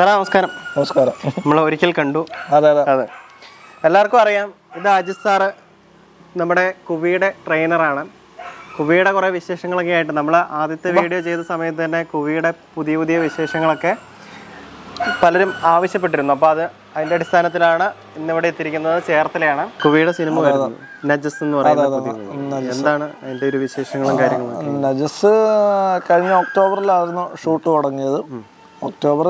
സാറേ നമസ്കാരം. നമസ്കാരം. നമ്മൾ ഒരിക്കൽ കണ്ടു. അതെ അതെ. അതെ. എല്ലാവർക്കും അറിയാം ഇത് അജിത് സാറ് നമ്മുടെ കുവിയുടെ ട്രെയിനറാണ് കുവിയുടെ കുറേ വിശേഷങ്ങളൊക്കെ ആയിട്ട് നമ്മൾ ആദ്യത്തെ വീഡിയോ ചെയ്ത സമയത്ത് തന്നെ കുവിയുടെ പുതിയ പുതിയ വിശേഷങ്ങളൊക്കെ പലരും ആവശ്യപ്പെട്ടിരുന്നു. അപ്പോൾ അത് അതിന്റെ അടിസ്ഥാനത്തിലാണ് ഇന്നിവിടെ എത്തിയിരിക്കുന്നത്. ചേർത്തലയാണ്. കുവിയുടെ സിനിമ നജസ് എന്ന് പറയുന്നത്. എന്താണ് അതിന്റെ ഒരു വിശേഷങ്ങളും കാര്യങ്ങളും നജസ് കഴിഞ്ഞ ഒക്ടോബറിലായിരുന്നു ഷൂട്ട് തുടങ്ങിയത്. ഒക്ടോബർ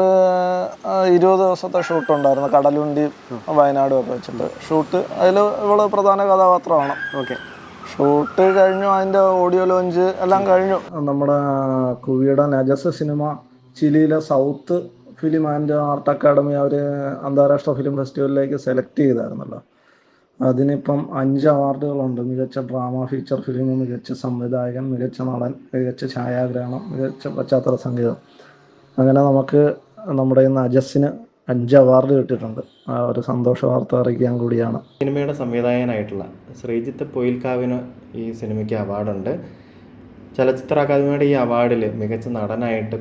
ഇരുപത് ദിവസത്തെ ഷൂട്ട് ഉണ്ടായിരുന്നു. കടലുണ്ടി വയനാടും ഒക്കെ വെച്ചിട്ട്. ഷൂട്ട് അതിൽ ഇവൾ പ്രധാന കഥാപാത്രമാണ്. ഓക്കെ. ഷൂട്ട് കഴിഞ്ഞു അതിന്റെ ഓഡിയോ ലോഞ്ച് എല്ലാം കഴിഞ്ഞു. നമ്മുടെ കുവിയുടെ Najas cinema ചിലിയിലെ south film and art academy അവർ അന്താരാഷ്ട്ര ഫിലിം ഫെസ്റ്റിവലിലേക്ക് സെലക്ട് ചെയ്തായിരുന്നല്ലോ. അതിനിപ്പം അഞ്ച് അവാർഡുകളുണ്ട്. മികച്ച ഡ്രാമ ഫീച്ചർ ഫിലിം മികച്ച സംവിധായകൻ മികച്ച നടൻ മികച്ച ഛായാഗ്രഹണം മികച്ച പശ്ചാത്തല സംഗീതം. അങ്ങനെ നമുക്ക് നമ്മുടെ ഇന്ന് അഞ്ച് അവാർഡ് കിട്ടിയിട്ടുണ്ട്. ആ ഒരു സന്തോഷ വാർത്ത അറിയിക്കാൻ കൂടിയാണ്. സിനിമയുടെ സംവിധായകനായിട്ടുള്ള ശ്രീജിത്ത് പൊയിൽക്കാവിന് ഈ സിനിമയ്ക്ക് അവാർഡുണ്ട്. ചലച്ചിത്ര അക്കാദമിയുടെ ഈ അവാർഡിൽ മികച്ച നടനായിട്ട്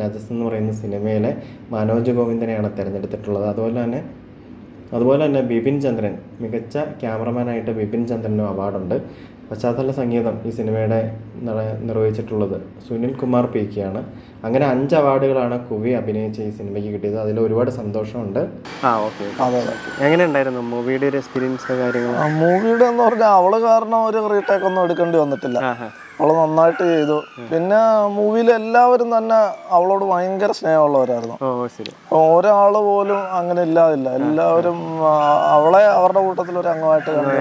നജസ് എന്ന് പറയുന്ന സിനിമയിലെ മനോജ് ഗോവിന്ദനെയാണ് തിരഞ്ഞെടുത്തിട്ടുള്ളത്. അതുപോലെ തന്നെ അതുപോലെ തന്നെ ബിപിൻ ചന്ദ്രൻ മികച്ച ക്യാമറമാനായിട്ട് ബിപിൻ ചന്ദ്രനും അവാർഡുണ്ട്. പശ്ചാത്തല സംഗീതം ഈ സിനിമയുടെ നിർവഹിച്ചിട്ടുള്ളത്. സുനിൽ കുമാർ പി കെയാണ് അങ്ങനെ അഞ്ച് അവാർഡുകളാണ് കുവി അഭിനയിച്ച ഈ സിനിമയ്ക്ക് കിട്ടിയത്. അതിൽ ഒരുപാട് സന്തോഷമുണ്ട്. ആ ഓക്കെ എങ്ങനെ ഉണ്ടായിരുന്നു മൂവിയുടെ ഒരു എക്സ്പീരിയൻസ് കാര്യങ്ങൾ മൂവിയുടെ എന്ന് പറഞ്ഞാൽ അവൾ കാരണം ഒരു റീടേക്ക് ഒന്നും എടുക്കേണ്ടി വന്നിട്ടില്ല. അവൾ നന്നായിട്ട് ചെയ്തു. പിന്നെ മൂവിയിൽ എല്ലാവരും തന്നെ അവളോട് ഭയങ്കര സ്നേഹമുള്ളവരായിരുന്നു. ഒരാൾ പോലും അങ്ങനെ ഇല്ലാതില്ല. എല്ലാവരും അവളെ അവരുടെ കൂട്ടത്തിൽ ഒരു അംഗമായിട്ട് കണ്ടു.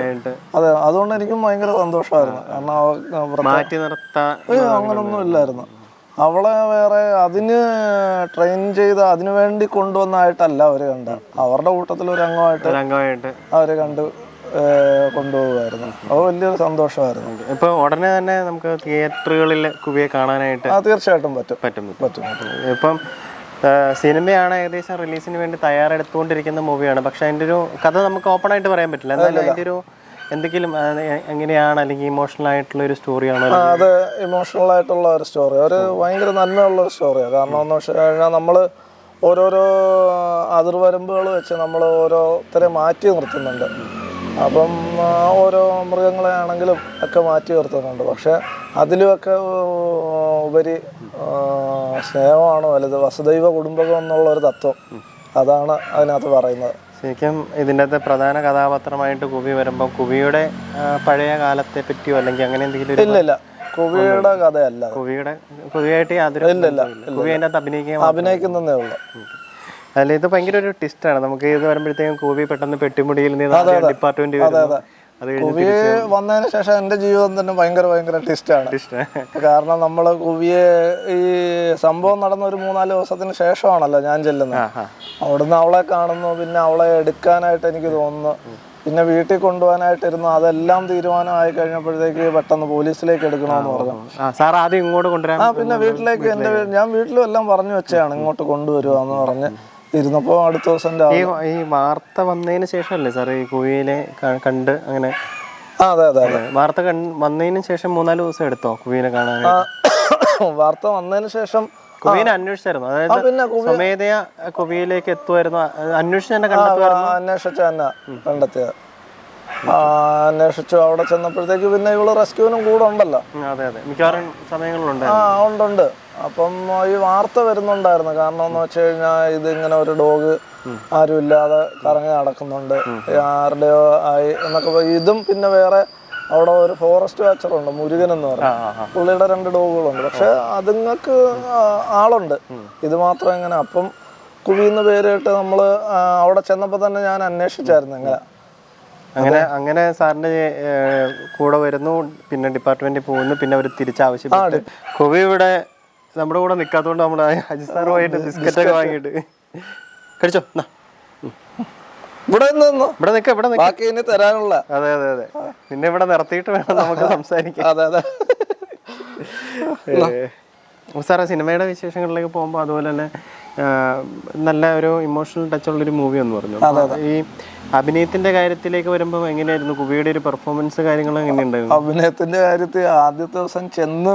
അതെ അതുകൊണ്ട് എനിക്കും ഭയങ്കര സന്തോഷമായിരുന്നു. കാരണം അങ്ങനൊന്നും ഇല്ലായിരുന്നു. അവളെ വേറെ അതിന് ട്രെയിൻ ചെയ്ത് അതിനു വേണ്ടി കൊണ്ടുവന്നായിട്ടല്ല അവർ കണ്ട അവരുടെ കൂട്ടത്തിൽ ഒരു അംഗമായിട്ട്. അവർ കണ്ട്. കൊണ്ടുപോകുമായിരുന്നു അത് വലിയൊരു സന്തോഷമായിരുന്നു. ഇപ്പൊ ഉടനെ തന്നെ നമുക്ക് തിയേറ്ററുകളിൽ കുവിയെ കാണാനായിട്ട് ആ തീർച്ചയായിട്ടും പറ്റും. പറ്റും പറ്റും. പറ്റും. ഇപ്പം സിനിമയാണ് ഏകദേശം റിലീസിന് വേണ്ടി തയ്യാറെടുത്തുകൊണ്ടിരിക്കുന്ന മൂവിയാണ്. പക്ഷെ അതിന്റെ ഒരു കഥ നമുക്ക് ഓപ്പൺ ആയിട്ട് പറയാൻ പറ്റില്ല. എന്നാലും അതിന്റെ ഒരു എന്തെങ്കിലും എങ്ങനെയാണ് അല്ലെങ്കിൽ ഇമോഷണൽ ആയിട്ടുള്ള ഒരു സ്റ്റോറിയാണ് അത് ഇമോഷണൽ ആയിട്ടുള്ള ഒരു സ്റ്റോറി ഒരു ഭയങ്കര നന്മയുള്ള ഒരു സ്റ്റോറിയാണ് കാരണം എന്ന് വെച്ച് കഴിഞ്ഞാൽ നമ്മൾ ഓരോരോ അതിർവരമ്പുകൾ വെച്ച് നമ്മൾ ഓരോരുത്തരെ മാറ്റി നിർത്തുന്നുണ്ട്. അപ്പം ആ, ഓരോ മൃഗങ്ങളെ ആണെങ്കിലും ഒക്കെ മാറ്റി നിർത്തുന്നുണ്ട്. പക്ഷെ അതിലുമൊക്കെ ഉപരി സ്നേഹമാണ് വലുത്? വസുദൈവ കുടുംബകം എന്നുള്ള ഒരു തത്വം അതാണ് അതിനകത്ത് പറയുന്നത്. ശരിക്കും ഇതിന്റെ അകത്ത് പ്രധാന കഥാപാത്രമായിട്ട് കുവി വരുമ്പോൾ കുവിയുടെ പഴയ കാലത്തെ പറ്റിയോ അല്ലെങ്കിൽ അങ്ങനെ എന്തെങ്കിലും ഇല്ലല്ല. ഇല്ല ഇല്ല. കുവിയുടെ കഥയല്ല. കുവിയുടെ കുവിയായിട്ട് യാതൊരു ഇല്ല കുവി അഭിനയിക്കാൻ അഭിനയിക്കുന്നതേ ഉള്ളൂ. അല്ല ഇത് ഭയങ്കര ഒരു ട്വിസ്റ്റാണ് നമുക്ക് ഇത് വരുമ്പോഴത്തേക്കും കോവി പെട്ടെന്ന് പെട്ടിമുടിയിൽ നിന്ന് ഡിപ്പാർട്ട്മെന്റ് കുവിയെ വന്നതിന് ശേഷം എന്റെ ജീവിതം തന്നെ ഭയങ്കര ഭയങ്കര ട്വിസ്റ്റാണ് കാരണം നമ്മൾ കുവിയെ ഈ സംഭവം നടന്ന ഒരു മൂന്നാൽ ദിവസത്തിന് ശേഷമാണല്ലോ ഞാൻ ചെല്ലുന്നത്. അവിടുന്ന് അവളെ കാണുന്നു പിന്നെ അവളെ എടുക്കാനായിട്ട് എനിക്ക് തോന്നുന്നു. പിന്നെ വീട്ടിൽ കൊണ്ടുപോകാനായിട്ടിരുന്നു. അതെല്ലാം തീരുമാനമായി കഴിഞ്ഞപ്പോഴത്തേക്ക് പെട്ടെന്ന് പോലീസിലേക്ക് എടുക്കണമെന്ന് പറഞ്ഞു. സാർ ആദ്യം ഇങ്ങോട്ട് കൊണ്ടുവരാം ആ പിന്നെ വീട്ടിലേക്ക് എന്റെ ഞാൻ വീട്ടിലും എല്ലാം പറഞ്ഞു വെച്ചാണ് ഇങ്ങോട്ട് കൊണ്ടുവരുവാന്ന് പറഞ്ഞ്. ഇരുന്നപ്പോൾ അടുത്ത ദിവസം ഈ രാവിലെ. ഈ വാർത്ത വന്നതിന് ശേഷമല്ലേ സാർ ഈ കുവിയിലെ ക- കണ്ട് അങ്ങനെ? ആ അതെ അതെ അതെ. വാർത്ത വന്നതിന് ശേഷം മൂന്നാൽ ദിവസം എടുത്തോ കുവീനെ കാണാൻ? വാർത്ത വന്നതിന് ശേഷം കുവീനെ അന്വേഷിച്ചായിരുന്നു? അതായത് പിന്നെ സ്വമേധയാ കുവിയിലേക്ക് എത്തുമായിരുന്നു അ- അന്വേഷിച്ച് തന്നെ ആ, കണ്ടെത്തുമായിരുന്നു അന്വേഷിച്ച തന്നെ കണ്ടെത്തിയത്. ആ, അന്വേഷിച്ചു അവിടെ ചെന്നപ്പോഴത്തേക്ക് പിന്നെ ഇവൾ റെസ്ക്യൂവിനും കൂടെ ഉണ്ടല്ലോ. അതെ അതെ. മിക്കവാറും സമയങ്ങളിലുണ്ട് ആ ഉണ്ടുണ്ട് അപ്പം ഈ വാർത്ത വരുന്നുണ്ടായിരുന്നു. കാരണം എന്ന് വെച്ച് കഴിഞ്ഞാൽ ഇത് ഇങ്ങനെ ഒരു ഡോഗ് ആരും ഇല്ലാതെ കറങ്ങി നടക്കുന്നുണ്ട്. ആരുടെയോ ആയി എന്നൊക്കെ ഇതും പിന്നെ വേറെ അവിടെ ഒരു ഫോറസ്റ്റ് വാച്ചറുണ്ട് മുരുകൻ എന്ന് പറയും പുള്ളിയുടെ രണ്ട് ഡോഗുകളുണ്ട്. പക്ഷെ അതുങ്ങൾക്ക് ആളുണ്ട്. ഇത് മാത്രം ഇങ്ങനെ. അപ്പം കുഴിന്ന് പേര് കേട്ട് നമ്മൾ അവിടെ ചെന്നപ്പോൾ തന്നെ ഞാൻ അന്വേഷിച്ചായിരുന്നു ഇങ്ങനെ. അങ്ങനെ അങ്ങനെ സാറിന്റെ കൂടെ വരുന്നു പിന്നെ ഡിപ്പാർട്ട്മെന്റിൽ പോകുന്നു പിന്നെ അവർ തിരിച്ചാവശ്യപ്പെട്ടു കുവി ഇവിടെ നമ്മുടെ കൂടെ നിൽക്കാത്തതുകൊണ്ട് നമ്മൾ അജിത് സാറുമായിട്ട് ബിസ്ക്കറ്റ് ഒക്കെ വാങ്ങിയിട്ട്. കഴിച്ചോ? എന്നാ. ഇവിടെ ഇവിടെ നിൽക്ക ഇവിടെ ബാക്കി ഇനി തരാനുള്ള. അതെ അതെ അതെ. നിന്നെ ഇവിടെ നിർത്തിയിട്ട് വേണം നമുക്ക് സംസാരിക്കാം അതെ അതെ. സാറേ സിനിമയുടെ വിശേഷങ്ങളിലേക്ക് പോകുമ്പോൾ അതുപോലെ തന്നെ നല്ല ഒരു ഇമോഷണൽ ടച്ച് ഉള്ളൊരു മൂവി എന്ന് പറഞ്ഞു. ഈ അഭിനയത്തിന്റെ കാര്യത്തിലേക്ക് വരുമ്പോൾ എങ്ങനെയായിരുന്നു? കുവിയുടെ ഒരു പെർഫോമൻസ് കാര്യങ്ങൾ എങ്ങനെയുണ്ടായിരുന്നു? അഭിനയത്തിന്റെ കാര്യത്തിൽ ആദ്യത്തെ ദിവസം ചെന്ന്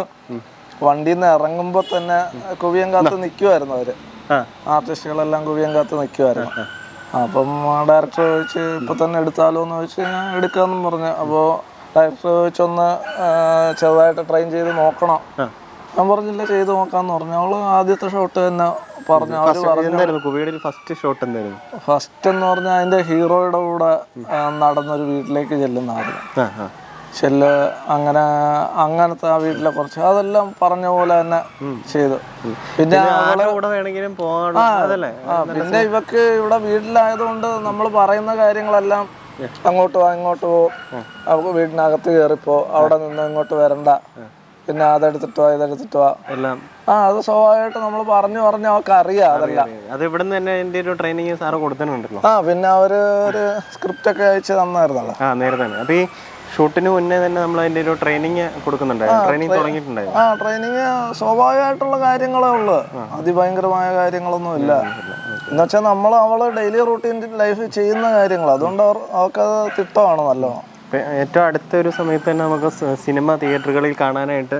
വണ്ടിയിൽ നിന്ന് ഇറങ്ങുമ്പോൾ തന്നെ കുവിയം കാത്ത് നിൽക്കുമായിരുന്നു അവർ. ആർട്ടിസ്റ്റുകളെല്ലാം കുവിയം കാത്ത് നിൽക്കുമായിരുന്നു അപ്പം ഡയറക്ടർ ചോദിച്ച് ഇപ്പൊ തന്നെ എടുത്താലോ? എന്ന് ചോദിച്ച് ഞാൻ എടുക്കാമെന്നും പറഞ്ഞു. അപ്പോൾ ഡയറക്ടർ ചോദിച്ചൊന്ന് ചെറുതായിട്ട് ട്രെയിൻ ചെയ്ത് നോക്കണം. ഞാൻ പറഞ്ഞില്ല ചെയ്ത് നോക്കാന്ന് പറഞ്ഞു. അവൾ ആദ്യത്തെ ഷോട്ട് തന്നെ പറഞ്ഞു. അവർ പറഞ്ഞു എന്തായിരുന്നു കുബിയുടെ ഫസ്റ്റ് ഷോട്ട് എന്തായിരുന്നു? ഫസ്റ്റ് എന്ന് പറഞ്ഞാൽ അതിന്റെ ഹീറോയുടെ കൂടെ ആ, നടന്നൊരു വീട്ടിലേക്ക് ചെല്ലുന്നതായിരുന്നു. ആ ആ. ചെല്ല് അങ്ങനെ അങ്ങനത്തെ ആ വീട്ടിലെ കുറച്ച് അതെല്ലാം പറഞ്ഞ പോലെ തന്നെ ചെയ്തു. പിന്നെ ആരുടെ കൂടെ വേണമെങ്കിലും പോകാൻ അതല്ലേ? ആ പിന്നെ ഇവക്ക് ഇവിടെ വീട്ടിലായതുകൊണ്ട് നമ്മൾ പറയുന്ന കാര്യങ്ങളെല്ലാം അങ്ങോട്ട് വാ ഇങ്ങോട്ട് പോ. അവക്ക് വീടിനകത്ത് കയറിപ്പോ അവിടെ നിന്ന് ഇങ്ങോട്ട് വരണ്ട. പിന്നെ അതെടുത്തിട്ടോ ഇതെടുത്തിട്ടോ എല്ലാം. ആ അത് സ്വാഭാവികമായിട്ട് നമ്മൾ പറഞ്ഞു പറഞ്ഞു അവർക്ക് അറിയാം അതെല്ലാം. അത് ഇവിടുന്ന് തന്നെ എന്റെ ഒരു ട്രെയിനിങ് സാറ് കൊടുത്തിട്ടുണ്ടല്ലോ. ആ പിന്നെ അവർ ഒരു സ്ക്രിപ്റ്റ് ഒക്കെ അയച്ച് തന്നായിരുന്നല്ലോ ആ നേരത്തെ അപ്പൊ ഈ ഷൂട്ടിന് മുന്നേ തന്നെ നമ്മൾ അതിന്റെ ഒരു ട്രെയിനിങ് കൊടുക്കുന്നുണ്ടായിരുന്നു. ട്രെയിനിങ് തുടങ്ങിയിട്ടുണ്ടായിരുന്നു. ആ ട്രെയിനിങ് സ്വാഭാവികമായിട്ടുള്ള കാര്യങ്ങളേ ഉള്ളൂ. അതിഭയങ്കരമായ കാര്യങ്ങളൊന്നും ഇല്ല. എന്നുവെച്ചാൽ നമ്മൾ അവൾ ഡെയിലി റൂട്ടീൻ ലൈഫ് ചെയ്യുന്ന കാര്യങ്ങൾ അതുകൊണ്ട് അവർ അവർക്കത് തിട്ടമാണ് നല്ലോണം. ഏറ്റവും അടുത്ത ഒരു സമയത്ത് തന്നെ നമുക്ക് സിനിമ തിയേറ്ററുകളിൽ കാണാനായിട്ട്